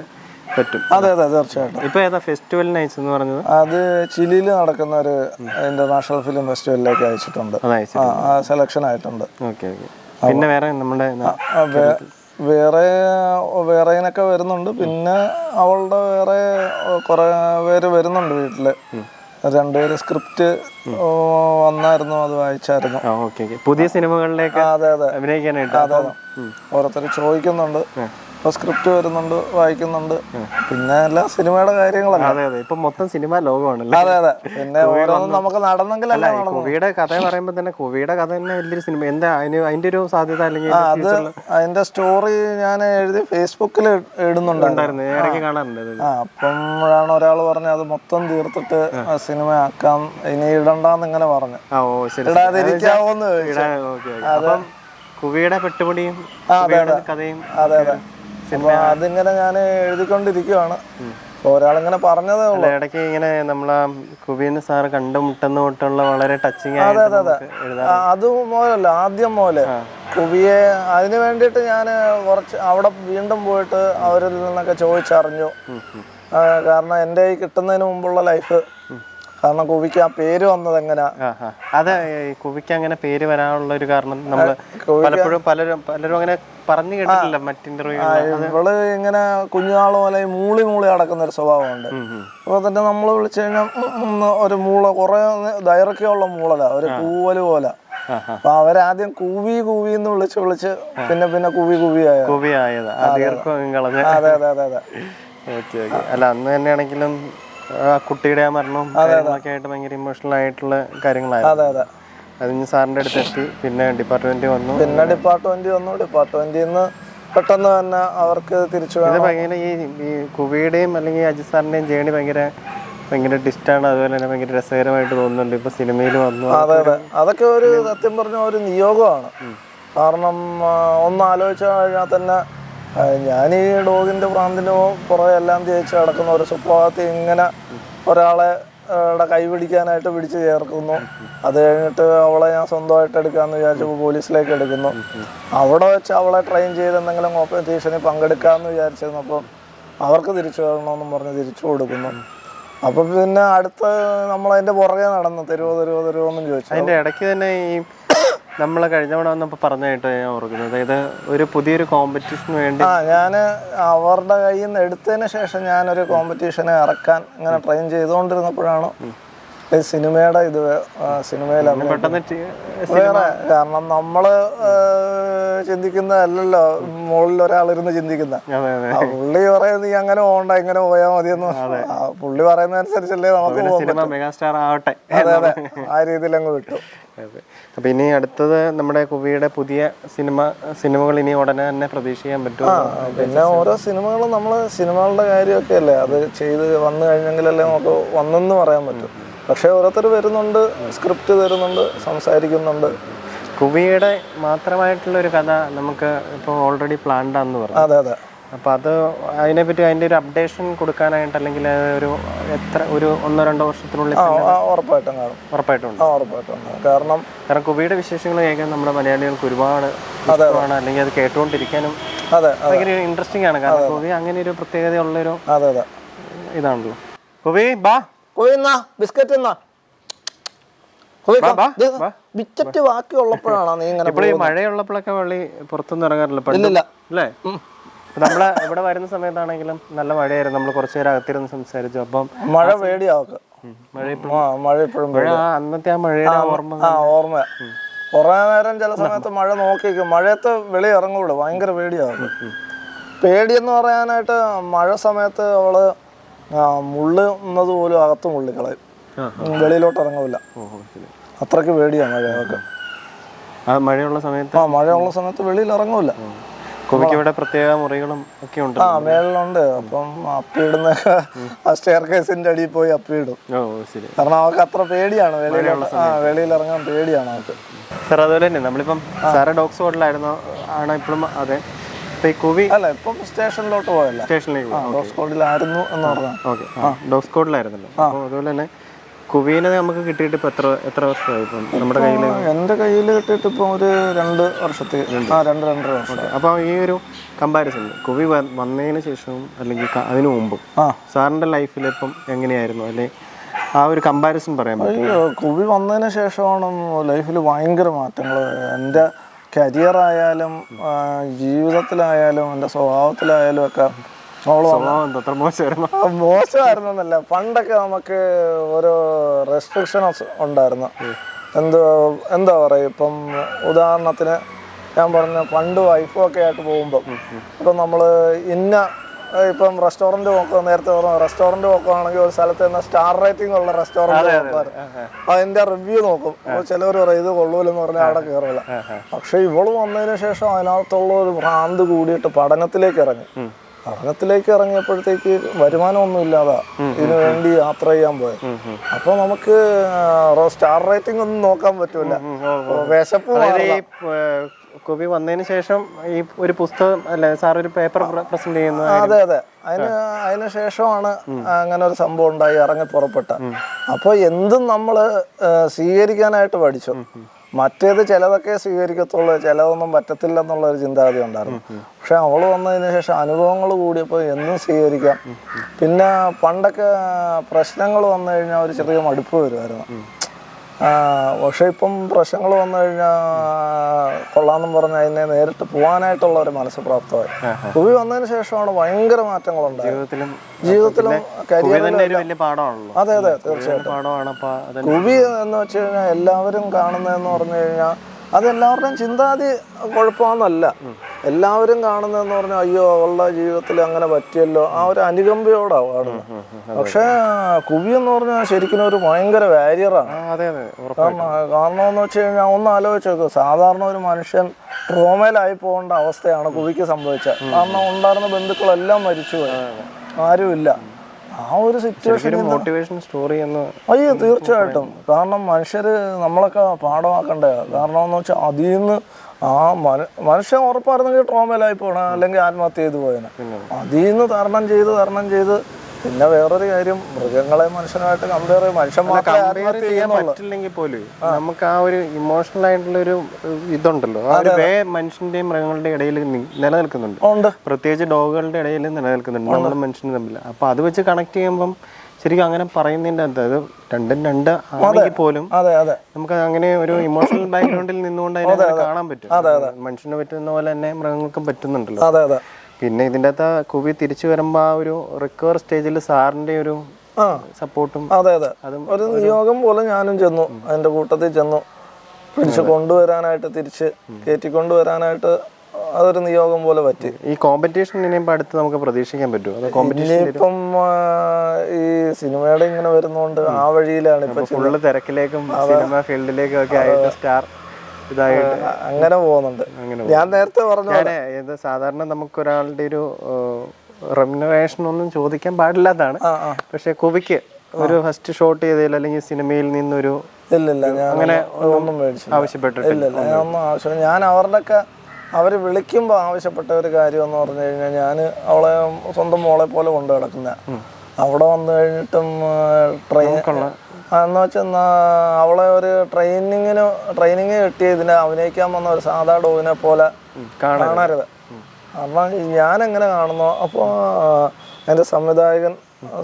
പറ്റും. അതെ അതെ തീർച്ചയായിട്ടും. ഇപ്പൊ ഏതാ ഫെസ്റ്റിവൽ നൈറ്റ്സ് എന്ന് പറഞ്ഞത്? അത് ചിലിയിൽ നടക്കുന്ന ഒരു ഇന്റർനാഷണൽ ഫിലിം ഫെസ്റ്റിവലിലേക്ക് അയച്ചിട്ടുണ്ട്. സെലക്ഷൻ ആയിട്ടുണ്ട്. Okay okay. പിന്നെ വേറെ നമ്മുടെ വേറെ വേറെനൊക്കെ വരുന്നുണ്ട്. പിന്നെ അവളുടെ വേറെ കുറെ പേര് വരുന്നുണ്ട് വീട്ടിൽ. രണ്ടുപേര് സ്ക്രിപ്റ്റ് വന്നായിരുന്നു അത് വായിച്ചായിരുന്നു. പുതിയ സിനിമകളിലേക്ക് അതെ അതെ. അഭിനയിക്കാനായിട്ട്. അതെ അതെ. ഓരോരുത്തർ ചോദിക്കുന്നുണ്ട്. ഇപ്പൊ സ്ക്രിപ്റ്റ് വരുന്നുണ്ട് വായിക്കുന്നുണ്ട്. പിന്നെ എല്ലാ സിനിമയുടെ കാര്യങ്ങളല്ല? അതെ അതെ. ഇപ്പൊ മൊത്തം സിനിമ ലോകമാണല്ലോ? അതെ അതെ. പിന്നെ ഓരോന്നും നമുക്ക് നടന്നെങ്കിലല്ല കോവിയുടെ കഥ പറയുമ്പോൾ തന്നെ കുവിയുടെ കഥ തന്നെ വലിയൊരു സിനിമ. എന്താ അതിന് അതിന്റെ ഒരു സാധ്യത അല്ലെങ്കിൽ അത് അതിന്റെ സ്റ്റോറി ഞാൻ എഴുതി ഫേസ്ബുക്കിൽ ഇടുന്നുണ്ടായിരുന്നു കാണാറുണ്ട് അപ്പോഴാണ് ഒരാൾ പറഞ്ഞത് അത് മൊത്തം തീർത്തിട്ട് സിനിമ ആക്കാം ഇനി ഇടണ്ടെന്ന് ഇങ്ങനെ പറഞ്ഞു. ഇടാതിരിക്കാവോന്ന് ചോദിച്ചു. കുവിയുടെ പെട്ടുപണിയും കഥയും അതെ അതെ. അതിങ്ങനെ ഞാൻ എഴുതിക്കൊണ്ടിരിക്കുവാണ്. ഒരാളിങ്ങനെ പറഞ്ഞതേ ഉള്ളൂ. ഇടയ്ക്ക് ഇങ്ങനെ നമ്മളെ കുബീൻ സാറ് കണ്ടുമുട്ടുന്ന തൊട്ടുള്ള വളരെ ടച്ചിങ് അതെ അതെ അതെ. അത് മോലല്ല ആദ്യം മോൽ കുവിയെ അതിന് വേണ്ടിയിട്ട് ഞാൻ കുറച്ച് അവിടെ വീണ്ടും പോയിട്ട് അവരിൽ നിന്നൊക്കെ ചോദിച്ചറിഞ്ഞു. കാരണം എന്റെ ഈ കിട്ടുന്നതിന് മുമ്പുള്ള ലൈഫ് കാരണം കുവിക്ക് ആ പേര് വന്നത് എങ്ങനെ. അത് കുവിക്ക് അങ്ങനെ പേര് വരാനുള്ള ഒരു കാരണം നമ്മൾ പലപ്പോഴും പലരും പലരും അങ്ങനെ പറഞ്ഞു കേട്ടിട്ടില്ല മറ്റിന്റർവ്യൂ ഇവൾ ഇങ്ങനെ കുഞ്ഞുനാൾ പോലെ മൂളി മൂളി നടക്കുന്ന ഒരു സ്വഭാവമുണ്ട്. അപ്പൊ തന്നെ നമ്മൾ വിളിച്ചു കഴിഞ്ഞാൽ ഒരു മൂള കുറെ ദൈർഘ്യമുള്ള മൂളല. ഒരു കൂവൽ പോലെ. അപ്പൊ അവരാദ്യം കൂവി കൂവി എന്ന് വിളിച്ച് വിളിച്ച് പിന്നെ പിന്നെ കൂവി കൂവി ആയ കുവി ആയത്. അതെ അതെ അതെ അതെ. Okay okay. അല്ല അന്ന് തന്നെയാണെങ്കിലും കുട്ടിയുടെ ആ മരണവും കാര്യങ്ങളൊക്കെ ആയിട്ട് ഭയങ്കര ഇമോഷണൽ ആയിട്ടുള്ള കാര്യങ്ങളായിരുന്നു. അതെ അതെ. അതിന് സാറിന്റെ അടുത്ത് എത്തി പിന്നെ ഡിപ്പാർട്ട്മെന്റ് വന്നു. പിന്നെ ഡിപ്പാർട്ട്മെന്റ് വന്നു. ഡിപ്പാർട്ട്മെന്റിൽ നിന്ന് പെട്ടെന്ന് തന്നെ അവർക്ക് തിരിച്ചു ഇത് ഭയങ്കര ഈ ഈ കുവിയുടെയും അല്ലെങ്കിൽ അജിത് സാറിന്റെയും ജേണി ഭയങ്കര ഭയങ്കര ഡിസ്റ്റാണ് അതുപോലെ തന്നെ ഭയങ്കര രസകരമായിട്ട് തോന്നുന്നുണ്ട്. ഇപ്പൊ സിനിമയിൽ വന്നു. അതെ അതെ. അതൊക്കെ ഒരു സത്യം പറഞ്ഞ ഒരു നിയോഗമാണ്. കാരണം ഒന്ന് ആലോചിച്ചു കഴിഞ്ഞാൽ തന്നെ ഞാൻ ഈ ഡോഗിന്റെ പ്രാന്തിനോ പുറകെ എല്ലാം തേച്ച് കിടക്കുന്ന ഒരു സ്വഭാവത്ത് ഇങ്ങനെ ഒരാളെ കൈ പിടിക്കാനായിട്ട് പിടിച്ച് ചേർക്കുന്നു. അത് കഴിഞ്ഞിട്ട് അവളെ ഞാൻ സ്വന്തമായിട്ട് എടുക്കാമെന്ന് വിചാരിച്ചപ്പോൾ പോലീസിലേക്ക് എടുക്കുന്നു. അവിടെ വെച്ച് അവളെ ട്രെയിൻ ചെയ്ത് എന്തെങ്കിലും കോമ്പറ്റീഷനിൽ പങ്കെടുക്കാമെന്ന് വിചാരിച്ചിരുന്നപ്പം അവർക്ക് തിരിച്ചു വരണമെന്നും പറഞ്ഞ് തിരിച്ചു കൊടുക്കുന്നു. അപ്പം പിന്നെ അടുത്ത് നമ്മളതിന്റെ പുറകെ നടന്നു തരുമോ തരുമോ തരുമോ എന്നും ചോദിച്ചു. അതിന്റെ ഇടയ്ക്ക് തന്നെ ഈ നമ്മളെ കഴിഞ്ഞ തവണ വന്നപ്പോൾ പറഞ്ഞായിട്ട് ഞാൻ ഓർക്കുന്നത്. അതായത് ഒരു പുതിയൊരു കോമ്പറ്റീഷന് വേണ്ടി ആ ഞാൻ അവരുടെ കയ്യിൽ നിന്ന് എടുത്തതിന് ശേഷം ഞാനൊരു കോമ്പറ്റീഷന് ഇറക്കാൻ ഇങ്ങനെ ട്രെയിൻ ചെയ്തുകൊണ്ടിരുന്നപ്പോഴാണ് സിനിമയുടെ ഇത് സിനിമയിലാണ് സിനിമയിൽ വേറെ കാരണം നമ്മൾ ചിന്തിക്കുന്ന അല്ലല്ലോ മുകളിൽ ഒരാളിരുന്ന് ചിന്തിക്കുന്ന. പുള്ളി പറയുന്നത് നീ അങ്ങനെ പോകണ്ട ഇങ്ങനെ പോയാൽ മതിയെന്ന്. പുള്ളി പറയുന്നതനുസരിച്ചല്ലേ നമുക്ക് മെഗാസ്റ്റാർ ആവട്ടെ അതെ അതെ. ആ രീതിയിൽ അങ്ങ് വിട്ടു. അപ്പൊ ഇനി അടുത്തത് നമ്മുടെ കുവിയുടെ പുതിയ സിനിമ സിനിമകൾ ഇനി ഉടനെ തന്നെ പ്രതീക്ഷിക്കാൻ പറ്റും പിന്നെ ഓരോ സിനിമകളും നമ്മൾ സിനിമകളുടെ കാര്യമൊക്കെ അല്ലേ അത് ചെയ്ത് വന്നു കഴിഞ്ഞെങ്കിലല്ലേ നമുക്ക് വന്നെന്ന് പറയാൻ പറ്റും. പക്ഷെ ഓരോരുത്തർ വരുന്നുണ്ട് സ്ക്രിപ്റ്റ് തരുന്നുണ്ട് സംസാരിക്കുന്നുണ്ട്. കുവിയുടെ മാത്രമായിട്ടുള്ള ഒരു കഥ നമുക്ക് ഇപ്പോൾ ഓൾറെഡി പ്ലാൻഡ് ആണെന്ന് പറഞ്ഞു. അതെ അതെ. അപ്പോൾ അത് അതിനെപ്പറ്റി അതിന്റെ ഒരു അപ്ഡേഷൻ കൊടുക്കാനായിട്ട് അല്ലെങ്കിൽ ഒരു എത്ര ഒരു ഒന്നോ രണ്ടോ വർഷത്തിനുള്ളിൽ ഉറപ്പായിട്ടും കാണും. ഉറപ്പായിട്ടും കാണും. കാരണം കാരണം കുവിയുടെ വിശേഷങ്ങൾ കേൾക്കാൻ നമ്മുടെ മലയാളികൾക്ക് ഒരുപാട് ഇഷ്ടമാണ് അല്ലെങ്കിൽ അത് കേട്ടുകൊണ്ടിരിക്കാനും അതെ ഭയങ്കര ഇൻട്രസ്റ്റിംഗ് ആണ്. കാരണം കുവി അങ്ങനെ ഒരു പ്രത്യേകതയുള്ളൊരു അതെ അതെ. ഇതാണല്ലോ. കുവി ബാ. കോയിന്നാ ബിസ്ക്കറ്റ് എന്നാ ബിസ്ക്കറ്റ് ബാക്കി ഉള്ളപ്പോഴാണോ നീ ഇങ്ങനെ മഴയുള്ളപ്പോഴൊക്കെ വള്ളി പുറത്തൊന്നും ഇറങ്ങാറില്ല. അല്ലേ? നമ്മളെ ഇവിടെ വരുന്ന സമയത്താണെങ്കിലും നല്ല മഴയായിരുന്നു. നമ്മൾ കുറച്ചു നേരം അകത്തിരുന്ന് സംസാരിച്ചു. അപ്പം മഴ പേടിയാവക്ക് മഴ മഴ ഇപ്പോഴും അന്നത്തെ ആ മഴയുടെ ഓർമ്മ ആ ഓർമ്മ. കുറെ നേരം ചില സമയത്ത് മഴ നോക്കിക്കും മഴയത്ത് വെളി ഇറങ്ങുള്ളൂ. ഭയങ്കര പേടിയാവും പേടിയെന്ന് പറയാനായിട്ട് മഴ സമയത്ത് അവൾ ആ, മുള്ളുന്നത് പോലും അകത്ത് മുള്ളി കളയും വെളിയിലോട്ട് ഇറങ്ങൂല. അത്രയ്ക്ക് അത്രയ്ക്ക് പേടിയാണ് മഴയൊക്കെ. മഴയുള്ള സമയത്ത്? ആ മഴയുള്ള സമയത്ത് വെളിയിൽ ഇറങ്ങൂല. ഇവിടെ പ്രത്യേക മുറികളും ഒക്കെ ഉണ്ട്. ആ മേളിലുണ്ട്. അപ്പം അപ്പിയിടുന്ന ആ സ്റ്റെയർ കേസിന്റെ അടിയിൽ പോയി അപ്പിയിടും ശരി. കാരണം അവർക്ക് അത്ര പേടിയാണ് വെളിയിലോട്ട്. ആ വെളിയിൽ ഇറങ്ങാൻ പേടിയാണ് അവർക്ക് സാർ അതുപോലെ തന്നെ നമ്മളിപ്പം സാറ് ഡോക്സ് ഹോട്ടലായിരുന്നു ആണോ ഇപ്പോഴും അതെ. ഇപ്പം ഈ കുവി അല്ല ഇപ്പം സ്റ്റേഷനിലോട്ട് പോയല്ല. സ്റ്റേഷനിലേക്ക് പോകും ഡോസ് കോഡിലായിരുന്നു എന്ന് പറഞ്ഞാൽ ഓക്കെ. ഡോഗ് സ്ക്വാഡിലായിരുന്നല്ലോ അപ്പോൾ അതുപോലെ തന്നെ കുവീനെ നമുക്ക് കിട്ടിയിട്ട് ഇപ്പം എത്ര എത്ര വർഷമായി ഇപ്പം നമ്മുടെ കയ്യിൽ എന്റെ കയ്യിൽ കിട്ടിയിട്ട് ഇപ്പം ഒരു രണ്ട് വർഷത്തെ ആ രണ്ട് രണ്ടര വർഷം. അപ്പോൾ ഈ ഒരു കമ്പാരിസൺ കുവി വന്നതിന് ശേഷവും അല്ലെങ്കിൽ അതിനു മുമ്പും ആ. സാറിന്റെ ലൈഫിൽ ഇപ്പം എങ്ങനെയായിരുന്നു? അല്ലെ ആ ഒരു കമ്പാരിസൺ പറയാൻ പറ്റും കുവി വന്നതിന് ശേഷമാണ് ലൈഫിൽ ഭയങ്കര മാറ്റങ്ങൾ എന്റെ കരിയറായാലും ജീവിതത്തിലായാലും എന്റെ സ്വഭാവത്തിലായാലും ഒക്കെ മോശമായിരുന്നു? എന്നല്ല പണ്ടൊക്കെ നമുക്ക് ഒരു റെസ്ട്രിക്ഷൻസ് ഉണ്ടായിരുന്നു. എന്തോ എന്താ പറയുക ഇപ്പം ഉദാഹരണത്തിന് ഞാൻ പറഞ്ഞ പണ്ട് വൈഫും ഒക്കെ ആയിട്ട് പോകുമ്പം ഇപ്പം നമ്മൾ ഇന്ന ഇപ്പം റെസ്റ്റോറന്റ് നോക്കുക നേരത്തെ പറഞ്ഞു റെസ്റ്റോറന്റ് നോക്കുകയാണെങ്കിൽ ഒരു സ്ഥലത്ത് നിന്ന് സ്റ്റാർ റേറ്റിംഗ് ഉള്ള റെസ്റ്റോറന്റ് നോക്കാറ് അതിന്റെ റിവ്യൂ നോക്കും. അപ്പോൾ ചിലവർ പറയും ഇത് കൊള്ളൂലെന്ന് പറഞ്ഞാൽ അവിടെ കയറില്ല പക്ഷെ ഇവൾ വന്നതിന് ശേഷം അതിനകത്തുള്ള ഒരു ഭ്രാന്ത് കൂടിയിട്ട് പഠനത്തിലേക്ക് ഇറങ്ങി. പഠനത്തിലേക്ക് ഇറങ്ങിയപ്പോഴത്തേക്ക് വരുമാനമൊന്നും ഇല്ലാതെ. ഇതിനു വേണ്ടി യാത്ര ചെയ്യാൻ പോയത് അപ്പൊ നമുക്ക് സ്റ്റാർ റേറ്റിംഗ് ഒന്നും നോക്കാൻ പറ്റൂല. വിശപ്പ് ഈ വന്നതിന് ശേഷം ഈ ഒരു പുസ്തകം അല്ലെ സാർ ഒരു പേപ്പർ പ്രസന്റ് ചെയ്യുന്ന അതെ അതെ. അതിന് അതിന് ശേഷമാണ് അങ്ങനെ ഒരു സംഭവം ഉണ്ടായി ഇറങ്ങി പുറപ്പെട്ട. അപ്പോൾ എന്തും നമ്മൾ സ്വീകരിക്കാനായിട്ട് പഠിച്ചു. മറ്റേത് ചിലതൊക്കെ സ്വീകരിക്കത്തുള്ളൂ ചിലതൊന്നും പറ്റത്തില്ല എന്നുള്ള ഒരു ചിന്താഗതി ഉണ്ടായിരുന്നു. പക്ഷെ അവൾ വന്നതിന് ശേഷം അനുഭവങ്ങൾ കൂടിയപ്പോൾ എന്നും സ്വീകരിക്കാം. പിന്നെ പണ്ടൊക്കെ പ്രശ്നങ്ങൾ വന്നു കഴിഞ്ഞാൽ ഒരു ചെറിയ മടുപ്പ് വരുമായിരുന്നു. പക്ഷെ ഇപ്പം പ്രശ്നങ്ങൾ വന്നു കഴിഞ്ഞാൽ കൊള്ളാമെന്നും പറഞ്ഞ് അതിനെ നേരിട്ട് പോകാനായിട്ടുള്ള ഒരു മനസ്സ് പ്രാപ്തമായി കുവി വന്നതിന് ശേഷമാണ് ഭയങ്കര മാറ്റങ്ങളുണ്ടായത് ജീവിതത്തിലും കരിയറിലും അതെ അതെ തീർച്ചയായിട്ടും. കുവി എന്ന് വെച്ച് കഴിഞ്ഞാൽ എല്ലാവരും കാണുന്നതെന്ന് പറഞ്ഞു കഴിഞ്ഞാൽ അത് എല്ലാവരുടെയും ചിന്താതി കുഴപ്പമൊന്നുമല്ല എല്ലാവരും കാണുന്നതെന്ന് പറഞ്ഞാൽ അയ്യോ അവളുടെ ജീവിതത്തിൽ അങ്ങനെ പറ്റിയല്ലോ. ആ ഒരു അനുകമ്പയോടാണ് കാണുന്നത് പക്ഷേ കുവി എന്ന് പറഞ്ഞാൽ ശരിക്കും ഒരു ഭയങ്കര വാരിയറാണ് കാരണം കാരണം എന്ന് വെച്ച് കഴിഞ്ഞാൽ ഒന്ന് ആലോചിച്ച് നോക്കുക സാധാരണ ഒരു മനുഷ്യൻ ട്രോമയിലായി പോകേണ്ട അവസ്ഥയാണ് കുവിക്ക് സംഭവിച്ചത്. കാരണം ഉണ്ടായിരുന്ന ബന്ധുക്കളെല്ലാം മരിച്ചുപോയി. ആരുമില്ല. ആ ഒരു സിറ്റുവേഷൻ മോട്ടിവേഷൻ സ്റ്റോറി എന്ന് അയ്യോ തീർച്ചയായിട്ടും. കാരണം മനുഷ്യര് നമ്മളൊക്കെ പാഠമാക്കണ്ടേ? കാരണം എന്ന് വെച്ചാൽ അതിൽ നിന്ന് ആ മനുഷ്യൻ ഉറപ്പായിരുന്നെങ്കിൽ ട്രോമയിലായി പോണേ അല്ലെങ്കിൽ ആത്മഹത്യ ചെയ്തു പോയനെ. അതിൽ നിന്ന് തരണം ചെയ്ത് തരണം ചെയ്ത് പിന്നെ വേറൊരു കാര്യം മൃഗങ്ങളെ മനുഷ്യനുമായിട്ട് കമ്പയർ മനുഷ്യൻ കമ്പയർ ചെയ്യാൻ പറ്റില്ലെങ്കിൽ പോലും നമുക്ക് ആ ഒരു ഇമോഷണൽ ആയിട്ടുള്ള ഒരു ഇതുണ്ടല്ലോ. ആ ഒരു വേ മനുഷ്യന്റെയും മൃഗങ്ങളുടെ ഇടയിൽ നിലനിൽക്കുന്നുണ്ട്. പ്രത്യേകിച്ച് ഡോഗുകളുടെ ഇടയിൽ നിലനിൽക്കുന്നുണ്ട്. നമ്മളും മനുഷ്യനും തമ്മിൽ. അപ്പൊ അത് വെച്ച് കണക്ട് ചെയ്യുമ്പം ശരിക്കും അങ്ങനെ പറയുന്നതിന്റെ അത് രണ്ടും രണ്ട് ആണെങ്കിൽ പോലും നമുക്ക് അങ്ങനെ ഒരു ഇമോഷണൽ ബാക്ക്ഗ്രൗണ്ടിൽ നിന്നുകൊണ്ട് അതിനെ കാണാൻ പറ്റും. മനുഷ്യന് പറ്റുന്ന പോലെ തന്നെ മൃഗങ്ങൾക്കും പറ്റുന്നുണ്ടല്ലോ. പിന്നെ ഇതിന്റെ അകത്ത് കുവി തിരിച്ചു വരുമ്പോൾ ആ ഒരു റിക്കവർ സ്റ്റേജിൽ സാറിന്റെ ഒരു ആ. സപ്പോർട്ടും അതെ അതെ. അതും ഒരു നിയോഗം പോലെ ഞാനും ചെന്നു. അതിന്റെ കൂട്ടത്തിൽ ചെന്നു. പിടിച്ച് കൊണ്ടുവരാനായിട്ട് തിരിച്ച് കയറ്റി കൊണ്ടുവരാനായിട്ട് അതൊരു നിയോഗം പോലെ പറ്റി. ഈ കോമ്പറ്റീഷൻ ഇനിയിപ്പോൾ അടുത്ത് നമുക്ക് പ്രതീക്ഷിക്കാൻ പറ്റുമോ? ഇപ്പം കോമ്പറ്റീഷൻ ഇനിയിപ്പം ഈ സിനിമയുടെ ഇങ്ങനെ വരുന്നോണ്ട് ആ വഴിയിലാണ് ഇപ്പൊ ഫുള്ള് തിരക്കിലേക്കും സിനിമ ഫീൽഡിലേക്കും ഒക്കെ ആയിട്ട് സ്റ്റാർ ഇതായിട്ട്. അങ്ങനെ പോകുന്നുണ്ട്. ഞാൻ നേരത്തെ പറഞ്ഞു ഇത് സാധാരണ നമുക്ക് ഒരാളുടെ ഒരു റെമിനേഷൻ ഒന്നും ചോദിക്കാൻ പാടില്ലാത്തതാണ്. പക്ഷെ കുവിക്ക് ഒരു ഫസ്റ്റ് ഷോട്ട് ചെയ്തതിൽ അല്ലെങ്കിൽ സിനിമയിൽ നിന്നൊരു ഇല്ലില്ല ഞാൻ അങ്ങനെ ഒന്നും ആവശ്യപ്പെട്ടിട്ടില്ല. ഒന്നും ആവശ്യം ഞാൻ അവരുടെയൊക്കെ അവർ വിളിക്കുമ്പോൾ ആവശ്യപ്പെട്ട ഒരു കാര്യം എന്ന് പറഞ്ഞു കഴിഞ്ഞാൽ ഞാൻ അവളെ സ്വന്തം മോളെ പോലെ കൊണ്ടു കിടക്കുന്ന അവിടെ വന്നു കഴിഞ്ഞിട്ടും ട്രെയിൻ എന്ന് വെച്ചാൽ അവളെ ഒരു ട്രെയിനിങ്ങിന് ട്രെയിനിങ് കിട്ടി ഇതിനെ അഭിനയിക്കാൻ വന്ന ഒരു സാധാ ഡോവിനെ പോലെ കാണരുത്. കാരണം ഞാൻ എങ്ങനെ കാണുന്നു അപ്പോൾ എന്റെ സംവിധായകൻ